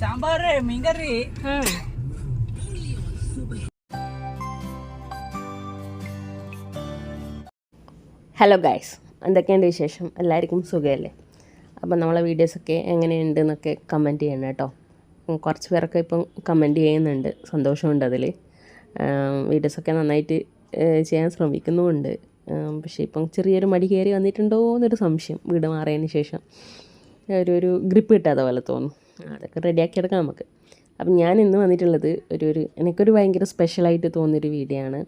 സാമ്പാറ് മീൻകറി. Hello guys എന്തൊക്കെയുണ്ട് വിശേഷം? എല്ലാവർക്കും സുഖമല്ലേ? അപ്പം നമ്മളെ വീഡിയോസൊക്കെ എങ്ങനെയുണ്ട് എന്നൊക്കെ കമന്റ് ചെയ്യണം കേട്ടോ. കുറച്ച് പേരൊക്കെ ഇപ്പം കമന്റ് ചെയ്യുന്നുണ്ട് സന്തോഷമുണ്ട് അതിൽ വീഡിയോസൊക്കെ നന്നായിട്ട് ചെയ്യാൻ ശ്രമിക്കുന്നുമുണ്ട്. പക്ഷേ ഇപ്പം ചെറിയൊരു മടി കയറി വന്നിട്ടുണ്ടോ എന്നൊരു സംശയം വീട് മാറിയതിന് ശേഷം. ഒരു ഒരു ഗ്രിപ്പ് കിട്ടാത്ത പോലെ തോന്നും. അതൊക്കെ റെഡിയാക്കി എടുക്കാം നമുക്ക്. അപ്പം ഞാൻ ഇന്ന് വന്നിട്ടുള്ളത് ഒരു ഒരു എനിക്കൊരു ഭയങ്കര സ്പെഷ്യലായിട്ട് തോന്നിയൊരു വീഡിയോ ആണ്.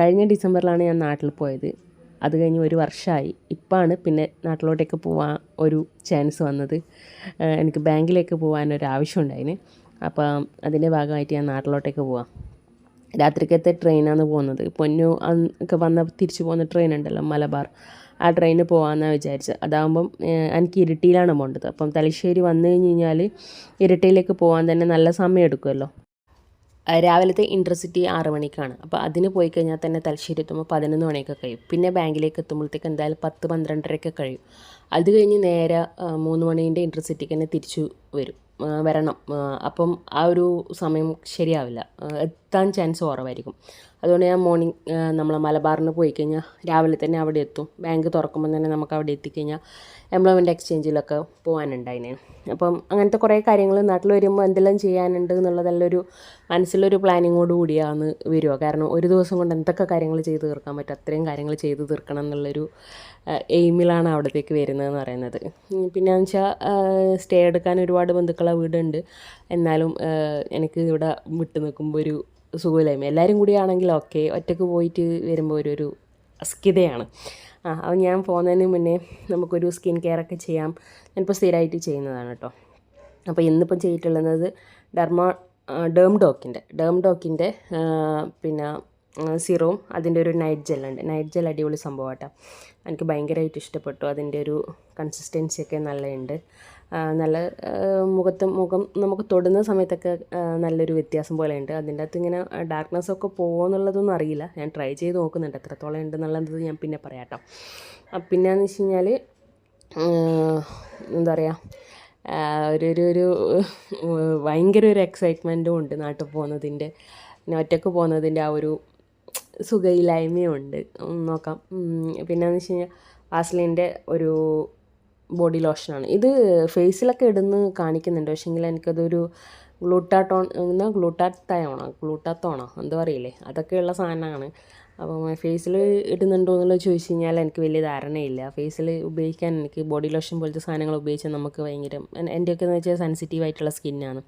കഴിഞ്ഞ ഡിസംബറിലാണ് ഞാൻ നാട്ടിൽ പോയത്. അത് കഴിഞ്ഞ് ഒരു വർഷമായി ഇപ്പാണ് പിന്നെ നാട്ടിലോട്ടേക്ക് പോകാൻ ഒരു ചാൻസ് വന്നത്. എനിക്ക് ബാങ്കിലേക്ക് പോകാനൊരു ആവശ്യം ഉണ്ടായിന്. അപ്പം അതിന്റെ ഭാഗമായിട്ട് ഞാൻ നാട്ടിലോട്ടേക്ക് പോവാം. രാത്രിക്കത്തെ ട്രെയിനാണ് പോകുന്നത്. പൊന്നു ഒക്കെ വന്ന തിരിച്ചു പോകുന്ന ട്രെയിൻ ഉണ്ടല്ലോ മലബാർ. ആ ട്രെയിന് പോകാമെന്നാണ് വിചാരിച്ചത് അതാകുമ്പം എനിക്ക് ഇരിട്ടിയിലാണ് പോകേണ്ടത് അപ്പം തലശ്ശേരി വന്നു കഴിഞ്ഞ് കഴിഞ്ഞാൽ ഇരിട്ടിയിലേക്ക് പോകാൻ തന്നെ നല്ല സമയം എടുക്കുമല്ലോ രാവിലത്തെ ഇന്റർസിറ്റി ആറ് മണിക്കാണ്. അപ്പോൾ അതിന് പോയി കഴിഞ്ഞാൽ തന്നെ തലശ്ശേരി എത്തുമ്പോൾ പതിനൊന്ന് മണിയൊക്കെ കഴിയും. പിന്നെ ബാങ്കിലേക്ക് എത്തുമ്പോഴത്തേക്ക് എന്തായാലും പത്ത് പന്ത്രണ്ടരയൊക്കെ കഴിയും. അത് കഴിഞ്ഞ് നേരെ മൂന്ന് മണീന്റെ ഇന്റർസിറ്റിക്ക് തന്നെ തിരിച്ചു വരും. വരണം. അപ്പം ആ ഒരു സമയം ശരിയാവില്ല. എത്താൻ ചാൻസ് കുറവായിരിക്കും. അതുകൊണ്ട് ഞാൻ മോർണിംഗ് നമ്മൾ മലബാറിന് പോയി കഴിഞ്ഞാൽ രാവിലെ തന്നെ അവിടെ എത്തും. ബാങ്ക് തുറക്കുമ്പോൾ തന്നെ നമുക്ക് അവിടെ എത്തിക്കഴിഞ്ഞാൽ എംപ്ലോയ്മെന്റ് എക്സ്ചേഞ്ചിലൊക്കെ പോകാനുണ്ടായിന് അപ്പം അങ്ങനത്തെ കുറേ കാര്യങ്ങൾ നാട്ടിൽ വരുമ്പോൾ എന്തെല്ലാം ചെയ്യാനുണ്ട് എന്നുള്ളതെല്ലാം മനസ്സിലൊരു പ്ലാനിങ്ങോട് കൂടിയാണ് വരിക. കാരണം ഒരു ദിവസം കൊണ്ട് എന്തൊക്കെ കാര്യങ്ങൾ ചെയ്ത് തീർക്കാൻ പറ്റും അത്രയും കാര്യങ്ങൾ ചെയ്ത് തീർക്കണം എന്നുള്ളൊരു എയിമിലാണ് അവിടത്തേക്ക് വരുന്നതെന്ന് പറയുന്നത്. പിന്നെ വെച്ചാൽ സ്റ്റേ എടുക്കാൻ ഒരുപാട് ബന്ധുക്കളെ വീടുണ്ട്. എന്നാലും എനിക്ക് ഇവിടെ വിട്ടു നിൽക്കുമ്പോൾ ഒരു സുഖമില്ലായ്മ എല്ലാവരും കൂടിയാണെങ്കിൽ ഓക്കെ. ഒറ്റയ്ക്ക് പോയിട്ട് വരുമ്പോൾ ഒരു ഒരു അസ്കിതയാണ് ആ അപ്പോൾ ഞാൻ പോകുന്നതിന് മുന്നേ നമുക്കൊരു സ്കിൻ കെയർ ഒക്കെ ചെയ്യാം. ഞാനിപ്പോൾ സ്ഥിരമായിട്ട് ചെയ്യുന്നതാണ് കേട്ടോ. അപ്പോൾ ഇന്നിപ്പം ചെയ്തിട്ടുള്ളത് ഡർമ ഡേം ഡോക്കിന്റെ ഡേം ഡോക്കിന്റെ പിന്നെ സിറവും അതിന്റെ ഒരു നൈറ്റ് ജെല്ലുണ്ട് നൈറ്റ് ജെൽ അടിപൊളി സംഭവം കേട്ടോ. എനിക്ക് ഭയങ്കരമായിട്ട് ഇഷ്ടപ്പെട്ടു. അതിന്റെ ഒരു കൺസിസ്റ്റൻസിയൊക്കെ നല്ലതുണ്ട്. നല്ല മുഖത്ത് മുഖം നമുക്ക് തൊടുന്ന സമയത്തൊക്കെ നല്ലൊരു വ്യത്യാസം പോലെ ഉണ്ട് അതിന്റെ അകത്ത് ഇങ്ങനെ ഡാർക്ക്നെസ് ഒക്കെ പോകുമെന്നുള്ളതൊന്നും അറിയില്ല. ഞാൻ ട്രൈ ചെയ്ത് നോക്കുന്നുണ്ട്. എത്രത്തോളം ഉണ്ടെന്നുള്ളത് ഞാൻ പിന്നെ പറയാം കേട്ടോ പിന്നെയെന്ന് വെച്ച് കഴിഞ്ഞാൽ എന്താ പറയുക ഒരു ഒരു ഒരു ഭയങ്കര ഒരു എക്സൈറ്റ്മെന്റും ഉണ്ട് നാട്ടിൽ പോകുന്നതിന്റെ പിന്നെ ഒറ്റയ്ക്ക് പോകുന്നതിന്റെ ആ ഒരു സുഖയില്ലായ്മയും ഉണ്ട്. നോക്കാം. പിന്നെയെന്ന് വെച്ച് കഴിഞ്ഞാൽ വാസ്ലിന്റെ ഒരു ബോഡി ലോഷനാണ്. ഇത് ഫേസിലൊക്കെ ഇടുന്ന് കാണിക്കുന്നുണ്ട്. പക്ഷേങ്കിൽ എനിക്കതൊരു ഗ്ലൂട്ടാട്ടോൺ എന്നാൽ ഗ്ലൂട്ടാത്തയോണോ? ഗ്ലൂട്ടാത്തോണോ? എന്തോ അറിയില്ലേ? അതൊക്കെയുള്ള സാധനമാണ്. അപ്പം ഫേസിൽ ഇടുന്നുണ്ടോ എന്നുള്ളത് ചോദിച്ചു കഴിഞ്ഞാൽ എനിക്ക് വലിയ ധാരണയില്ല. ഫേസിൽ ഉപയോഗിക്കാൻ എനിക്ക് ബോഡി ലോഷൻ പോലത്തെ സാധനങ്ങൾ ഉപയോഗിച്ചാൽ നമുക്ക് ഭയങ്കര എൻ- എന്റെയൊക്കെ എന്ന് വെച്ചാൽ സെൻസിറ്റീവ് ആയിട്ടുള്ള സ്കിന്നാണ്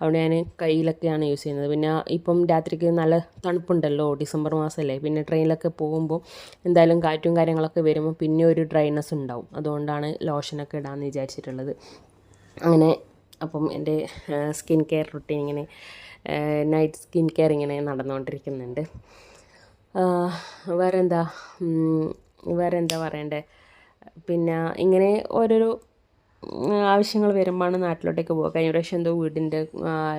അവിടെ ഞാൻ കയ്യിലൊക്കെയാണ് യൂസ് ചെയ്യുന്നത്. പിന്നെ ഇപ്പം രാത്രിക്ക് നല്ല തണുപ്പുണ്ടല്ലോ ഡിസംബർ മാസമല്ലേ പിന്നെ ട്രെയിനിലൊക്കെ പോകുമ്പോൾ എന്തായാലും കാറ്റും കാര്യങ്ങളൊക്കെ വരുമ്പോൾ പിന്നെ ഒരു ഡ്രൈനെസ് ഉണ്ടാവും. അതുകൊണ്ടാണ് ലോഷനൊക്കെ ഇടാമെന്ന് വിചാരിച്ചിട്ടുള്ളത്. അങ്ങനെ അപ്പം എന്റെ സ്കിൻ കെയർ റുട്ടീൻ ഇങ്ങനെ നൈറ്റ് സ്കിൻ കെയർ ഇങ്ങനെ നടന്നുകൊണ്ടിരിക്കുന്നുണ്ട്. വേറെന്താ? വേറെന്താ പറയണ്ടേ? പിന്നെ ഇങ്ങനെ ഓരോരോ ആവശ്യങ്ങൾ വരുമ്പോഴാണ് നാട്ടിലോട്ടേക്ക് പോകുക കഴിഞ്ഞ പ്രാവശ്യം എന്തോ വീടിന്റെ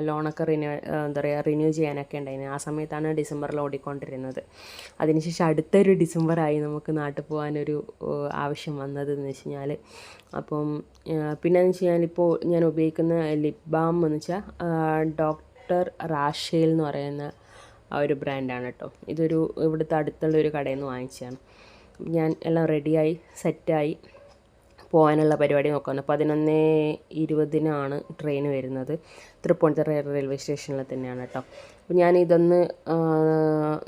ലോണൊക്കെ റിന്യൂ എന്താ പറയുക റിന്യൂ ചെയ്യാനൊക്കെ ഉണ്ടായിരുന്നു ആ സമയത്താണ് ഡിസംബറിൽ ഓടിക്കൊണ്ടിരുന്നത്. അതിനുശേഷം അടുത്തൊരു ഡിസംബറായി നമുക്ക് നാട്ടിൽ പോകാനൊരു ആവശ്യം വന്നത് എന്ന് വെച്ച് കഴിഞ്ഞാൽ അപ്പം പിന്നെ എന്ന് വെച്ച് കഴിഞ്ഞാൽ ഇപ്പോൾ ഞാൻ ഉപയോഗിക്കുന്ന ലിപ് ബാം എന്ന് വെച്ചാൽ ഡോക്ടർ റാഷേൽ എന്ന് പറയുന്ന ആ ഒരു ബ്രാൻഡാണ് കേട്ടോ. ഇതൊരു ഇവിടുത്തെ അടുത്തുള്ള ഒരു കടയിൽ നിന്ന് വാങ്ങിച്ചതാണ്. ഞാൻ എല്ലാം റെഡിയായി സെറ്റായി പോകാനുള്ള പരിപാടി നോക്കുകയാണ് പതിനൊന്ന് ഇരുപതിനാണ് ട്രെയിൻ വരുന്നത്. തൃപ്പൂണിത്തുറ റെയിൽവേ സ്റ്റേഷനിൽ തന്നെയാണ് കേട്ടോ. അപ്പോൾ ഞാൻ ഇതൊന്ന്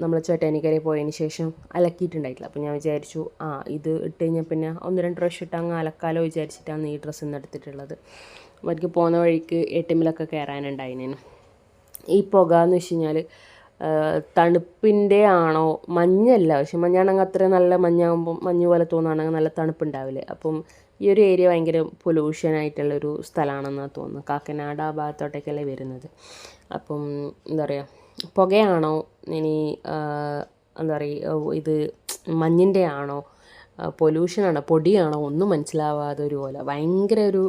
നമ്മൾ ചേട്ടനിക്കരെ പോയതിന് ശേഷം അലക്കിയിട്ടുണ്ടായിട്ടില്ല. അപ്പോൾ ഞാൻ വിചാരിച്ചു ആ ഇത് ഇട്ട് കഴിഞ്ഞാൽ പിന്നെ ഒന്ന് രണ്ട് ഡ്രസ്സ് ഇട്ട് അങ്ങ് അലക്കാലോ വിചാരിച്ചിട്ടാണ് ഈ ഡ്രസ്സ് ഇന്ന് എടുത്തിട്ടുള്ളത്. എനിക്ക് പോകുന്ന വഴിക്ക് എ ടി എമ്മിലൊക്കെ കയറാനുണ്ടായിനേനു ഈ പുക എന്ന് വെച്ച് കഴിഞ്ഞാൽ തണുപ്പിന്റെ ആണോ? മഞ്ഞല്ല. പക്ഷെ മഞ്ഞാണെങ്കിൽ അത്ര നല്ല മഞ്ഞാകുമ്പം മഞ്ഞ് പോലെ തോന്നുകയാണെങ്കിൽ നല്ല തണുപ്പുണ്ടാവില്ലേ? അപ്പം ഈ ഒരു ഏരിയ ഭയങ്കര പൊല്യൂഷൻ ആയിട്ടുള്ളൊരു സ്ഥലമാണെന്നാണ് തോന്നുന്നത്. കാക്കനാട് ആ ഭാഗത്തോട്ടേക്കല്ലേ വരുന്നത്. അപ്പം എന്താ പറയുക പുകയാണോ? ഇനി എന്താ പറയുക ഇത് മഞ്ഞിന്റെ ആണോ? പൊല്യൂഷനാണോ പൊടിയാണോ? ഒന്നും മനസ്സിലാവാതെ ഒരു പോലെ. ഭയങ്കര ഒരു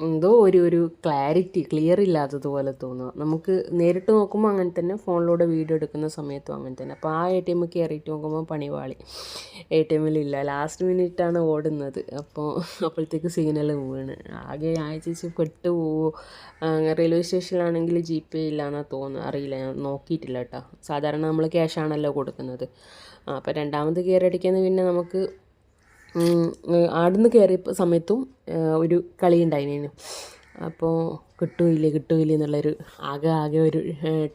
എന്തോ ഒരു ഒരു ക്ലാരിറ്റി ക്ലിയർ ഇല്ലാത്തതുപോലെ തോന്നുക നമുക്ക് നേരിട്ട് നോക്കുമ്പോൾ അങ്ങനെ തന്നെ ഫോണിലൂടെ വീഡിയോ എടുക്കുന്ന സമയത്തും അങ്ങനെ തന്നെ. അപ്പോൾ ആ എ ടി എം കയറിയിട്ട് നോക്കുമ്പോൾ പണിപാളി എ ടി എമ്മിലില്ല ലാസ്റ്റ് മിനിറ്റാണ് ഓടുന്നത്. അപ്പോൾ അപ്പോഴത്തേക്ക് സിഗ്നൽ വീണ്. ആകെ ആഴ്ച പെട്ട് പോവോ. റെയിൽവേ സ്റ്റേഷനിലാണെങ്കിൽ ജി പേ ഇല്ല എന്നാണ് തോന്നുന്നത്. അറിയില്ല. ഞാൻ നോക്കിയിട്ടില്ല കേട്ടോ സാധാരണ നമ്മൾ ക്യാഷ് ആണല്ലോ കൊടുക്കുന്നത്. ആ അപ്പോൾ രണ്ടാമത് കയറി അടിക്കുന്നത് പിന്നെ നമുക്ക് ആടുന്ന് കയറിയ സമയത്തും ഒരു കളി ഉണ്ടായിരുന്നു അപ്പോൾ കിട്ടുമില്ലേ കിട്ടുമില്ലേ എന്നുള്ളൊരു ആകെ ആകെ ഒരു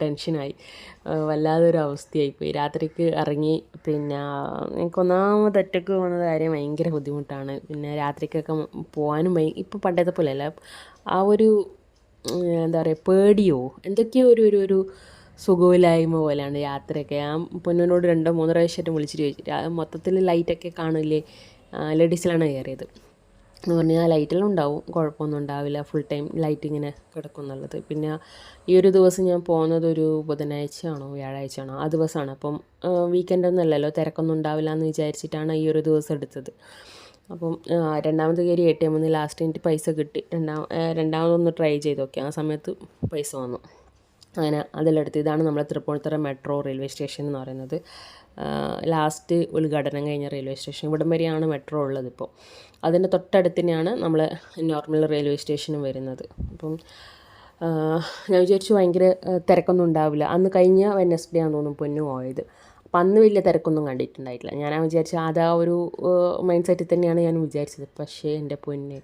ടെൻഷനായി. വല്ലാതൊരു അവസ്ഥയായിപ്പോയി രാത്രിക്ക് ഇറങ്ങി പിന്നെ എനിക്ക് ഒന്നാമത് ഒറ്റയ്ക്ക് പോകുന്ന കാര്യം ഭയങ്കര ബുദ്ധിമുട്ടാണ്. പിന്നെ രാത്രിക്കൊക്കെ പോകാനും ഇപ്പോൾ പണ്ടത്തെ പോലെയല്ല. ആ ഒരു എന്താ പറയുക പേടിയോ? എന്തൊക്കെയോ ഒരു ഒരു ഒരു സുഖമില്ലായ്മ പോലെയാണ് യാത്രയൊക്കെ. ഞാൻ പൊന്നോട് രണ്ടോ മൂന്നോ പ്രാവശ്യമായിട്ട് വിളിച്ചിട്ട് ചോദിച്ചു മൊത്തത്തിൽ ലൈറ്റൊക്കെ കാണില്ലേ? ലേഡീസിലാണ് കയറിയത്. എന്ന് പറഞ്ഞാൽ ലൈറ്റെല്ലാം ഉണ്ടാവും കുഴപ്പമൊന്നും ഉണ്ടാവില്ല. ഫുൾ ടൈം ലൈറ്റ് ഇങ്ങനെ കിടക്കും എന്നുള്ളത്. പിന്നെ ഈ ഒരു ദിവസം ഞാൻ പോകുന്നത് ഒരു ബുധനാഴ്ചയാണോ വ്യാഴാഴ്ചയാണോ? ആ ദിവസമാണ്. അപ്പം വീക്കെൻഡ് ഒന്നുമല്ലല്ലോ തിരക്കൊന്നും ഉണ്ടാവില്ല എന്ന് വിചാരിച്ചിട്ടാണ് ഈ ഒരു ദിവസം എടുത്തത്. അപ്പം രണ്ടാമത് കയറി എ ടി എമ്മിൽ ലാസ്റ്റ് എനിക്ക് പൈസ കിട്ടി. രണ്ടാം രണ്ടാമതൊന്ന് ട്രൈ ചെയ്ത് നോക്കി. ആ സമയത്ത് പൈസ വന്നു. അങ്ങനെ അതിലെടുത്ത് ഇതാണ് നമ്മുടെ തൃപ്പൂണിത്തുറ മെട്രോ റെയിൽവേ സ്റ്റേഷൻ എന്ന് പറയുന്നത്. ലാസ്റ്റ് ഉദ്ഘാടനം കഴിഞ്ഞ റെയിൽവേ സ്റ്റേഷൻ. ഇവിടം വരെയാണ് മെട്രോ ഉള്ളത് ഇപ്പോൾ. അതിന്റെ തൊട്ടടുത്ത് തന്നെയാണ് നമ്മൾ നോർമൽ റെയിൽവേ സ്റ്റേഷനും വരുന്നത്. അപ്പം ഞാൻ വിചാരിച്ചു ഭയങ്കര തിരക്കൊന്നും ഉണ്ടാവില്ല. അന്ന് കഴിഞ്ഞ വെനസ്ഡേ ആണെന്ന് തോന്നുന്നു പൊന്നു പോയത്. അപ്പം അന്ന് വലിയ തിരക്കൊന്നും കണ്ടിട്ടുണ്ടായിട്ടില്ല. ഞാൻ വിചാരിച്ച അത് ആ ഒരു മൈൻഡ് സെറ്റിൽ തന്നെയാണ് ഞാൻ വിചാരിച്ചത്. പക്ഷേ എന്റെ പൊന്നെ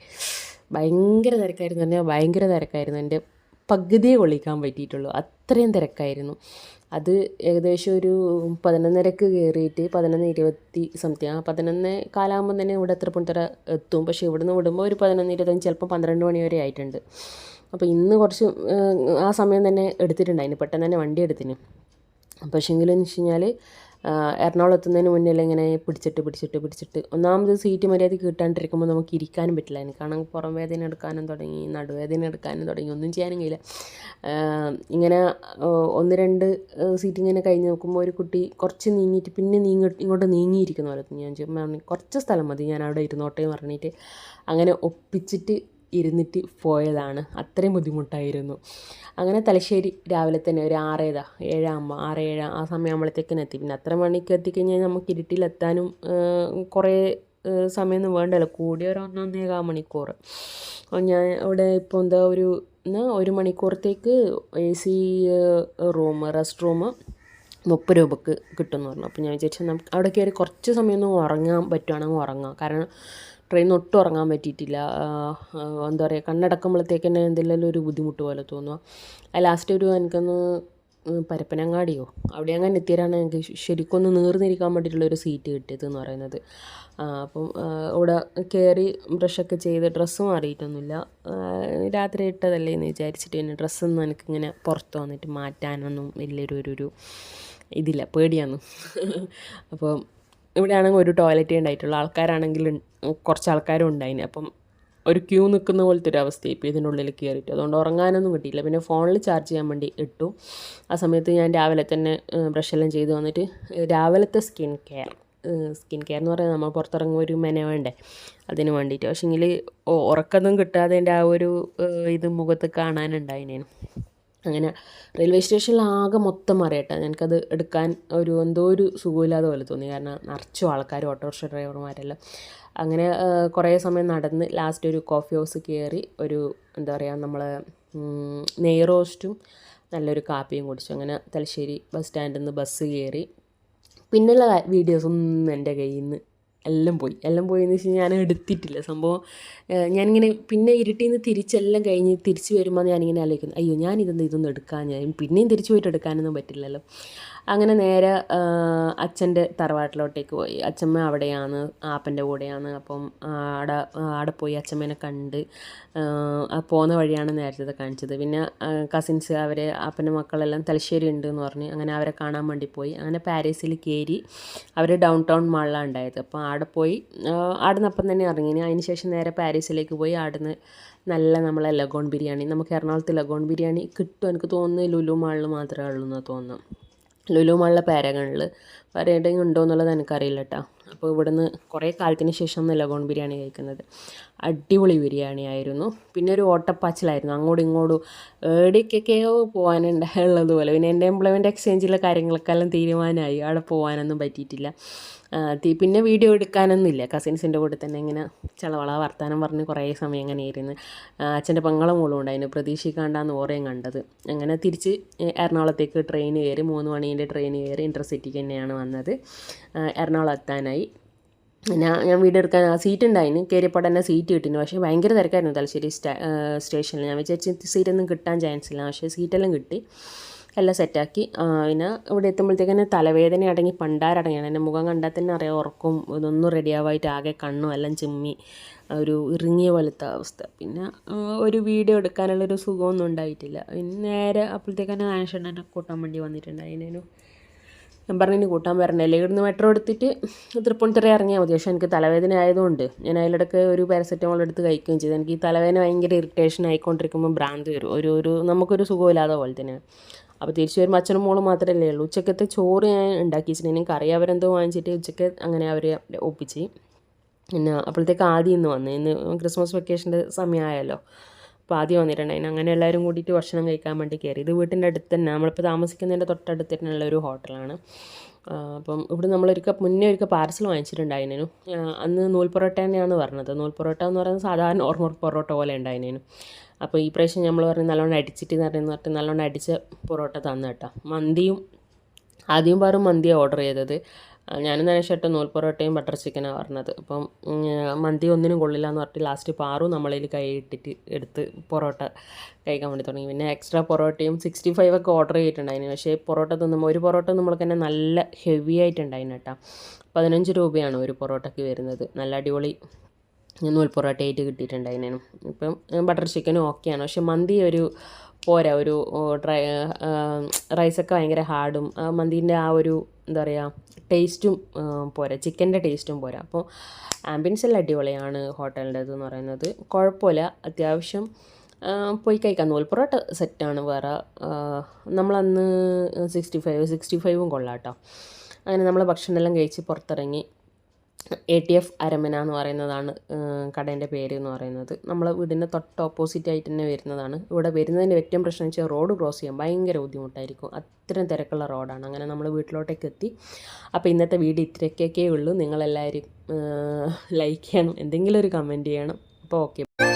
ഭയങ്കര തിരക്കായിരുന്നു. തന്നെ ഭയങ്കര തിരക്കായിരുന്നു. എന്റെ പകുതിയെ കൊള്ളിക്കാൻ പറ്റിയിട്ടുള്ളൂ. അത്രയും തിരക്കായിരുന്നു. അത് ഏകദേശം ഒരു പതിനൊന്നരക്ക് കയറിയിട്ട് പതിനൊന്ന് ഇരുപത്തി സംതിങ് ആ പതിനൊന്ന് കാലാകുമ്പോൾ തന്നെ ഇവിടെ തൃപ്പൂണിത്തുറ എത്തും. പക്ഷേ ഇവിടുന്ന് വിടുമ്പോൾ ഒരു പതിനൊന്ന് ഇരുപത്തഞ്ച് ചിലപ്പോൾ പന്ത്രണ്ട് മണി വരെ ആയിട്ടുണ്ട്. അപ്പോൾ ഇന്ന് കുറച്ച് ആ സമയം തന്നെ എടുത്തിട്ടുണ്ടായിരുന്നു. പെട്ടെന്ന് തന്നെ വണ്ടി എടുത്തിന്. പക്ഷേങ്കിലെന്ന് വെച്ച് കഴിഞ്ഞാൽ എറണാകുളം മുന്നിൽ മുന്നേ ഇങ്ങനെ പിടിച്ചിട്ട് പിടിച്ചിട്ട് പിടിച്ചിട്ട്. ഒന്നാമത് സീറ്റ് മര്യാദയ്ക്ക് കിട്ടാണ്ടിരിക്കുമ്പോൾ നമുക്ക് ഇരിക്കാനും പറ്റില്ല. എനിക്കാണെങ്കിൽ പുറം വേദന എടുക്കാനും തുടങ്ങി നടുവേദന എടുക്കാനും തുടങ്ങി ഒന്നും ചെയ്യാനും കഴിയില്ല. ഇങ്ങനെ ഒന്ന് രണ്ട് സീറ്റ് ഇങ്ങനെ കഴിഞ്ഞ് നോക്കുമ്പോൾ ഒരു കുട്ടി കുറച്ച് നീങ്ങിയിട്ട് പിന്നെ നീങ്ങി ഇങ്ങോട്ട് നീങ്ങിയിരിക്കുന്ന പോലെ ഞാൻ പറഞ്ഞു കുറച്ച് സ്ഥലം മതി ഞാൻ അവിടെ ഇരുന്നോട്ടേ പറഞ്ഞിട്ട് അങ്ങനെ ഒപ്പിച്ചിട്ട് ഇരുന്നിട്ട് പോയതാണ്. അത്രയും ബുദ്ധിമുട്ടായിരുന്നു. അങ്ങനെ തലശ്ശേരി രാവിലെ തന്നെ ഒരു ആറേതാ ഏഴാകുമ്പോൾ ആറ് ഏഴ് ആ സമയമാകുമ്പോഴത്തേക്കിനും എത്തി. പിന്നെ അത്ര മണിക്ക് എത്തിക്കഴിഞ്ഞാൽ നമുക്ക് ഇരുട്ടിലെത്താനും കുറേ സമയമൊന്നും വേണ്ടല്ലോ. കൂടിയ ഒരു ഒന്നൊന്നേകാൽ മണിക്കൂർ ഞാൻ അവിടെ ഇപ്പോൾ എന്താ ഒരു ഒരു മണിക്കൂറത്തേക്ക് A C room rest room മുപ്പത് രൂപക്ക് കിട്ടുമെന്ന് പറഞ്ഞു. അപ്പോൾ ഞാൻ വിചാരിച്ചാൽ നമുക്ക് അവിടെ കയറി കുറച്ച് സമയമൊന്നും ഉറങ്ങാൻ പറ്റുവാണെങ്കിൽ ഉറങ്ങാം. കാരണം ട്രെയിൻ ഒട്ടും ഉറങ്ങാൻ പറ്റിയിട്ടില്ല. എന്താ പറയുക കണ്ണടക്കുമ്പോഴത്തേക്ക് തന്നെ എന്തെങ്കിലും ഒരു ബുദ്ധിമുട്ട് പോലെ തോന്നുക ലാസ്റ്റ് ഒരു എനിക്കൊന്ന് പരപ്പനങ്ങാടിയോ അവിടെ അങ്ങനെ എത്തിയാലാണ് എനിക്ക് ഒന്ന് നീർന്നിരിക്കാൻ വേണ്ടിയിട്ടുള്ള ഒരു സീറ്റ് കിട്ടിയത് എന്ന് പറയുന്നത് അപ്പം അവിടെ കയറി ബ്രഷൊക്കെ ചെയ്ത് ഡ്രസ്സ് മാറിയിട്ടൊന്നുമില്ല. രാത്രി ഇട്ടതല്ലേ എന്ന് വിചാരിച്ചിട്ട് പിന്നെ ഡ്രസ്സൊന്നും എനിക്കിങ്ങനെ പുറത്ത് വന്നിട്ട് മാറ്റാനൊന്നും വലിയൊരു ഒരു ഇതില്ല പേടിയാണ്. അപ്പോൾ ഇവിടെ ആണെങ്കിൽ ഒരു ടോയ്ലറ്റേ ഉണ്ടായിട്ടുള്ളൂ. ആൾക്കാരാണെങ്കിൽ കുറച്ച് ആൾക്കാരും ഉണ്ടായിന്. അപ്പം ഒരു ക്യൂ നിൽക്കുന്ന പോലത്തെ ഒരു അവസ്ഥയായി ഇപ്പോൾ ഇതിനുള്ളിൽ കയറിയിട്ട്. അതുകൊണ്ട് ഉറങ്ങാനൊന്നും കിട്ടിയില്ല. പിന്നെ ഫോണിൽ ചാർജ് ചെയ്യാൻ വേണ്ടി ഇട്ടു. ആ സമയത്ത് ഞാൻ രാവിലെ തന്നെ ബ്രഷെല്ലാം ചെയ്തു വന്നിട്ട് രാവിലത്തെ സ്കിൻ കെയർ സ്കിൻ കെയർ എന്ന് പറയുന്നത് നമ്മൾ പുറത്തിറങ്ങുമ്പോൾ ഒരു മെന വേണ്ടേ? അതിന് വേണ്ടിയിട്ട്. പക്ഷേങ്കിൽ ഉറക്കമൊന്നും കിട്ടാതെ എന്റെ ആ ഒരു ഇത് മുഖത്ത് കാണാനുണ്ടായിനേനു അങ്ങനെ റെയിൽവേ സ്റ്റേഷനിൽ ആകെ മൊത്തം മറിയട്ടെ. എനിക്കത് എടുക്കാൻ ഒരു എന്തോ ഒരു സുഖമില്ലാതെ പോലെ തോന്നി. കാരണം നിറച്ചു ആൾക്കാർ ഓട്ടോറിക്ഷ ഡ്രൈവർമാരെല്ലാം. അങ്ങനെ കുറേ സമയം നടന്ന് ലാസ്റ്റ് ഒരു കോഫി ഹൗസ് കയറി ഒരു എന്താ പറയുക നമ്മൾ നെയ് റോസ്റ്റും നല്ലൊരു കാപ്പിയും കുടിച്ചു. അങ്ങനെ തലശ്ശേരി ബസ് സ്റ്റാൻഡിൽ നിന്ന് ബസ് കയറി പിന്നെയുള്ള വീഡിയോസൊന്നും എന്റെ കയ്യിൽ നിന്ന് എല്ലാം പോയി. എല്ലാം പോയി എന്ന് വെച്ചാൽ ഞാൻ എടുത്തിട്ടില്ല. സംഭവം ഞാനിങ്ങനെ പിന്നെ ഇരുട്ടിൽ നിന്ന് തിരിച്ചെല്ലാം കഴിഞ്ഞ് തിരിച്ച് വരുമ്പോൾ ഞാനിങ്ങനെ ആലോചിക്കുന്നു. അയ്യോ ഞാൻ ഇതൊന്നും ഇതൊന്നും എടുക്കാൻ ഞാൻ പിന്നെയും തിരിച്ചു പോയിട്ട് എടുക്കാനൊന്നും പറ്റില്ലല്ലോ. അങ്ങനെ നേരെ അച്ഛന്റെ തറവാട്ടിലോട്ടേക്ക് പോയി. അച്ഛമ്മ അവിടെയാണ് ആപ്പന്റെ കൂടെയാണ്. അപ്പം ആടെ ആടെ പോയി അച്ഛമ്മേനെ കണ്ട് പോകുന്ന വഴിയാണ് നേരത്തെ കാണിച്ചത്. പിന്നെ കസിൻസ് അവരെ ആപ്പന്റെ മക്കളെല്ലാം തലശ്ശേരി ഉണ്ട് എന്ന് പറഞ്ഞ് അങ്ങനെ അവരെ കാണാൻ വേണ്ടി പോയി. അങ്ങനെ പാരീസിൽ കയറി അവർ ഡൗൺ ടൗൺ മാളിലാണ് ഉണ്ടായത്. അപ്പോൾ അവിടെ പോയി. അപ്പം തന്നെ ഇറങ്ങി. അതിന് ശേഷം നേരെ പാരീസിലേക്ക് പോയി അവിടുന്ന് നല്ല നമ്മളെ ലഗോൺ ബിരിയാണി. നമുക്ക് എറണാകുളത്ത് ലഗോൺ ബിരിയാണി കിട്ടും. എനിക്ക് തോന്നുന്നു ലുലു മാളിൽ മാത്രമേ ഉള്ളൂ എന്നാണ് തോന്നുന്നു. ലുലു മാളിലെ പാരഗണിൽ വേറെ എവിടെയെങ്കിലും ഉണ്ടോ എന്നുള്ളത് എനിക്കറിയില്ല കേട്ടോ അപ്പോൾ ഇവിടുന്ന് കുറേ കാലത്തിന് ശേഷം ലഗോൺ ബിരിയാണി കഴിക്കുന്നത്. അടിപൊളി ബിരിയാണി ആയിരുന്നു. പിന്നെ ഒരു ഓട്ടപ്പാച്ചിലായിരുന്നു. അങ്ങോട്ടും ഇങ്ങോട്ടും എവിടേക്കൊക്കെയോ പോകാനുണ്ടായുള്ളത് പോലെ. പിന്നെ എന്റെ എംപ്ലോയ്മെന്റ് എക്സ്ചേഞ്ചിലെ കാര്യങ്ങൾക്കെല്ലാം തീരുമാനമായി. അവിടെ പോകാനൊന്നും പറ്റിയിട്ടില്ല. പിന്നെ വീഡിയോ എടുക്കാനൊന്നുമില്ല കസിൻസിന്റെ കൂടെ തന്നെ ഇങ്ങനെ ചളവള വർത്താനം പറഞ്ഞ് കുറേ സമയം അങ്ങനെ ഇരുന്ന്. അച്ഛന്റെ പങ്ങളും മോളും ഉണ്ടായിരുന്നു. പ്രതീക്ഷിക്കാണ്ടാന്ന് ഓറയും കണ്ടത്. അങ്ങനെ തിരിച്ച് എറണാകുളത്തേക്ക് ട്രെയിൻ കയറി മൂന്ന് മണീന്റെ ട്രെയിൻ കയറി ഇന്റർസിറ്റിക്ക് തന്നെയാണ് വന്നത്. എറണാകുളം എത്താനായി. ഞാൻ ഞാൻ വീട് എടുക്കാൻ ആ സീറ്റ് ഉണ്ടായിന് കയറിയപ്പോൾ തന്നെ സീറ്റ് കിട്ടിന്. പക്ഷേ ഭയങ്കര തിരക്കായിരുന്നു തലശ്ശേരി സ്റ്റാ സ്റ്റേഷനിൽ. ഞാൻ വിചാരിച്ചു സീറ്റൊന്നും കിട്ടാൻ ചാൻസ് ഇല്ല. പക്ഷേ സീറ്റെല്ലാം കിട്ടി. എല്ലാം സെറ്റാക്കി പിന്നെ ഇവിടെ എത്തുമ്പോഴത്തേക്കന്നെ തലവേദന അടങ്ങി പണ്ടാരടങ്ങിയാണ് എന്റെ മുഖം കണ്ടാൽ തന്നെ അറിയാം ഉറക്കും. ഇതൊന്നും റെഡിയാവായിട്ട് ആകെ കണ്ണും എല്ലാം ചിമ്മി. ഒരു ഇറുങ്ങിയ പോലത്തെ അവസ്ഥ. പിന്നെ ഒരു വീഡിയോ എടുക്കാനുള്ളൊരു സുഖമൊന്നും ഉണ്ടായിട്ടില്ല. പിന്നെ നേരെ അപ്പോഴത്തേക്കന്നെ ആൻഷണ്ണനെ കൂട്ടാൻ വേണ്ടി വന്നിട്ടുണ്ടായിരുന്നു ഞാൻ പറഞ്ഞു കൂട്ടാൻ വരണ്ടേ അല്ലെങ്കിൽ ഇവിടുന്ന് മെട്രോ എടുത്തിട്ട് തൃപ്പൂണിത്തുറ ഇറങ്ങിയാൽ മതി. പക്ഷേ എനിക്ക് തലവേദന ആയതുകൊണ്ട് ഞാൻ അതിലിടക്ക് ഒരു പാരസെറ്റമോൾ എടുത്ത് കഴിക്കുകയും ചെയ്തു. എനിക്ക് ഈ തലവേദന ഭയങ്കര ഇറിറ്റേഷൻ ആയിക്കൊണ്ടിരിക്കുമ്പോൾ ഭ്രാന്ത് വരും. ഒരു ഒരു നമുക്കൊരു സുഖമില്ലാതെ പോലെ തന്നെ. അപ്പോൾ തിരിച്ചു വരുമ്പോൾ അച്ഛനും മോളും മാത്രമല്ലേ ഉള്ളൂ. ഉച്ചക്കത്തെ ചോറ് ഞാൻ ഉണ്ടാക്കി വെച്ചിട്ടുണ്ടെങ്കിൽ കറി അവരെന്തോ വാങ്ങിച്ചിട്ട് ഉച്ചയ്ക്ക് അങ്ങനെ അവർ ഒപ്പിച്ച്. പിന്നെ അപ്പോഴത്തേക്ക് ആദ്യം ഇന്ന് വന്ന്. ഇന്ന് ക്രിസ്മസ് വെക്കേഷന്റെ സമയമായല്ലോ. അപ്പോൾ ആദ്യം വന്നിട്ടുണ്ടായിരുന്നു അങ്ങനെ എല്ലാവരും കൂടിയിട്ട് ഭക്ഷണം കഴിക്കാൻ വേണ്ടി കയറി. ഇത് വീട്ടിന്റെ അടുത്ത് തന്നെ. നമ്മളിപ്പോൾ താമസിക്കുന്നതിന്റെ തൊട്ടടുത്ത് തന്നെയുള്ള ഒരു ഹോട്ടലാണ്. അപ്പം ഇവിടെ നമ്മളൊരിക്കൽ മുന്നേ ഒരിക്കൽ പാർസൽ വാങ്ങിച്ചിട്ടുണ്ടായിരുന്നു അന്ന് നൂൽ പൊറോട്ട തന്നെയാണ് പറഞ്ഞത്. നൂൽ പൊറോട്ട എന്ന് പറയുന്നത് സാധാരണ നോർമൽ പൊറോട്ട പോലെ ഉണ്ടായിരുന്നു അപ്പോൾ ഈ പ്രാവശ്യം നമ്മൾ പറഞ്ഞ് നല്ലോണം അടിച്ചിട്ട് എന്ന് പറഞ്ഞിട്ട് നല്ലോണം അടിച്ച പൊറോട്ട തന്നു കേട്ടോ. മന്തിയും ആദ്യം പാറും മന്തിയാണ് ഓർഡർ ചെയ്തത്. ഞാനും നനേഷേട്ട നൂൽ പൊറോട്ടയും ബട്ടർ ചിക്കനാണ് പറഞ്ഞത്. അപ്പം മന്തി ഒന്നിനും കൊള്ളില്ല എന്ന് പറഞ്ഞിട്ട് ലാസ്റ്റ് പാറു നമ്മളതിൽ കൈ ഇട്ടിട്ട് എടുത്ത് പൊറോട്ട കഴിക്കാൻ വേണ്ടി തുടങ്ങി. പിന്നെ എക്സ്ട്രാ പൊറോട്ടയും സിക്സ്റ്റി ഫൈവ് ഒക്കെ ഓർഡർ ചെയ്തിട്ടുണ്ടായിരുന്നു പക്ഷേ പൊറോട്ട തിന്നുമ്പോൾ ഒരു പൊറോട്ട നമ്മൾക്ക് തന്നെ നല്ല ഹെവി ആയിട്ടുണ്ടായിരുന്നു കേട്ടോ. പതിനഞ്ച് രൂപയാണ് ഒരു പൊറോട്ടയ്ക്ക് വരുന്നത്. നല്ല അടിപൊളി നൂൽ പൊറോട്ടയായിട്ട് കിട്ടിയിട്ടുണ്ടായിരുന്നു ഇപ്പം ബട്ടർ ചിക്കനും ഓക്കെയാണ് പക്ഷേ മന്തി ഒരു പോരാ ഒരു ഡ്രൈ റൈസൊക്കെ ഭയങ്കര ഹാർഡും മന്തിന്റെ ആ ഒരു എന്താ പറയുക ടേസ്റ്റും പോരാ ചിക്കന്റെ ടേസ്റ്റും പോരാ. അപ്പോൾ ആംബിയൻസ് എല്ലാം അടിപൊളിയാണ് ഹോട്ടലിന്റെത് എന്ന് പറയുന്നത്. കുഴപ്പമില്ല അത്യാവശ്യം പോയി കഴിക്കാം. നൂൽ പൊറോട്ട സെറ്റാണ് വേറെ നമ്മളന്ന് സിക്സ്റ്റി ഫൈവ് സിക്സ്റ്റി ഫൈവും കൊള്ളാം കേട്ടോ. അങ്ങനെ നമ്മൾ ഭക്ഷണമെല്ലാം കഴിച്ച് പുറത്തിറങ്ങി എ ടി എഫ് അരമന എന്ന് പറയുന്നതാണ് കടേന്റെ പേര് എന്ന് പറയുന്നത്. നമ്മൾ വീടിന്റെ തൊട്ട് ഓപ്പോസിറ്റ് ആയിട്ട് തന്നെ വരുന്നതാണ്. ഇവിടെ വരുന്നതിന്റെ ഏറ്റവും പ്രശ്നം വെച്ചാൽ റോഡ് ക്രോസ് ചെയ്യാൻ ഭയങ്കര ബുദ്ധിമുട്ടായിരിക്കും. അത്രയും തിരക്കുള്ള റോഡാണ് അങ്ങനെ നമ്മൾ വീട്ടിലോട്ടേക്ക് എത്തി. അപ്പോൾ ഇന്നത്തെ വീട് ഇത്രയൊക്കെ ഉള്ളൂ. നിങ്ങളെല്ലാവരും ലൈക്ക് ചെയ്യണം. എന്തെങ്കിലും ഒരു കമന്റ് ചെയ്യണം. അപ്പോൾ ഓക്കെ